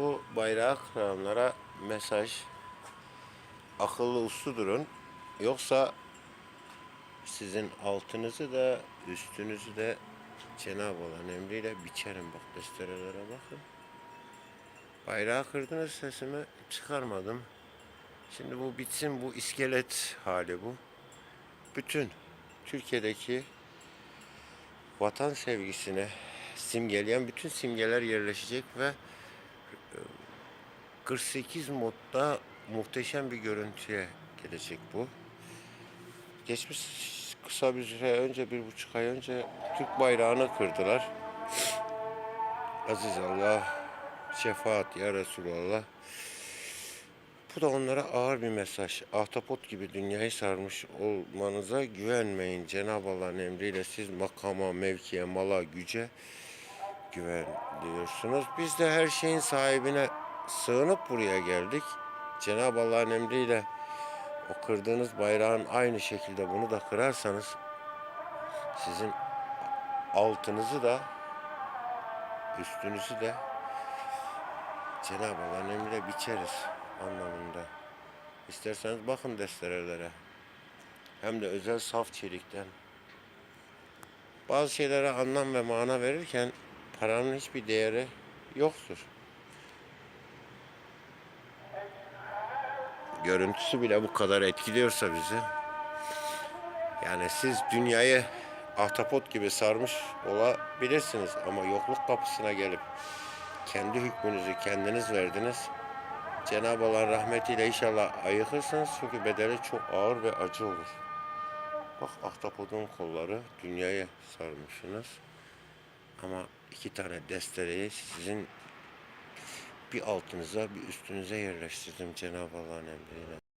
Bu bayrağı kıranlara mesaj akıllı uslu durun. Yoksa sizin altınızı da üstünüzü de Cenab-ı Allah'ın emriyle biçerim bak desterelere bakın. Bayrağı kırdınız sesimi çıkarmadım. Şimdi bu bitsin bu iskelet hali bu. Bütün Türkiye'deki vatan sevgisine simgeleyen bütün simgeler yerleşecek ve 48 modda muhteşem bir görüntüye gelecek bu. Geçmiş kısa bir süre önce, bir buçuk ay önce Türk bayrağını kırdılar. Aziz Allah, şefaat ya Resulallah. Bu da onlara ağır bir mesaj. Ahtapot gibi dünyayı sarmış olmanıza güvenmeyin. Cenab-ı Allah'ın emriyle siz makama, mevkiye, mala, güce güveniyorsunuz. Biz de her şeyin sahibine sığınıp buraya geldik. Cenab-ı Allah'ın emriyle o kırdığınız bayrağın aynı şekilde bunu da kırarsanız sizin altınızı da üstünüzü de Cenab-ı Allah'ın emriyle biçeriz anlamında. İsterseniz bakın desterelere. Hem de özel saf çelikten. Bazı şeylere anlam ve mana verirken paranın hiçbir değeri yoktur. Görüntüsü bile bu kadar etkiliyorsa bizi. Yani siz dünyayı ahtapot gibi sarmış olabilirsiniz ama yokluk kapısına gelip kendi hükmünüzü kendiniz verdiniz. Cenab-ı Allah'ın rahmetiyle inşallah ayıkırsınız çünkü bedeli çok ağır ve acı olur. Bak ahtapotun kolları dünyaya sarmışsınız. Ama iki tane destereyi sizin bir altınıza bir üstünüze yerleştirdim Cenab-ı Allah'ın emriyle.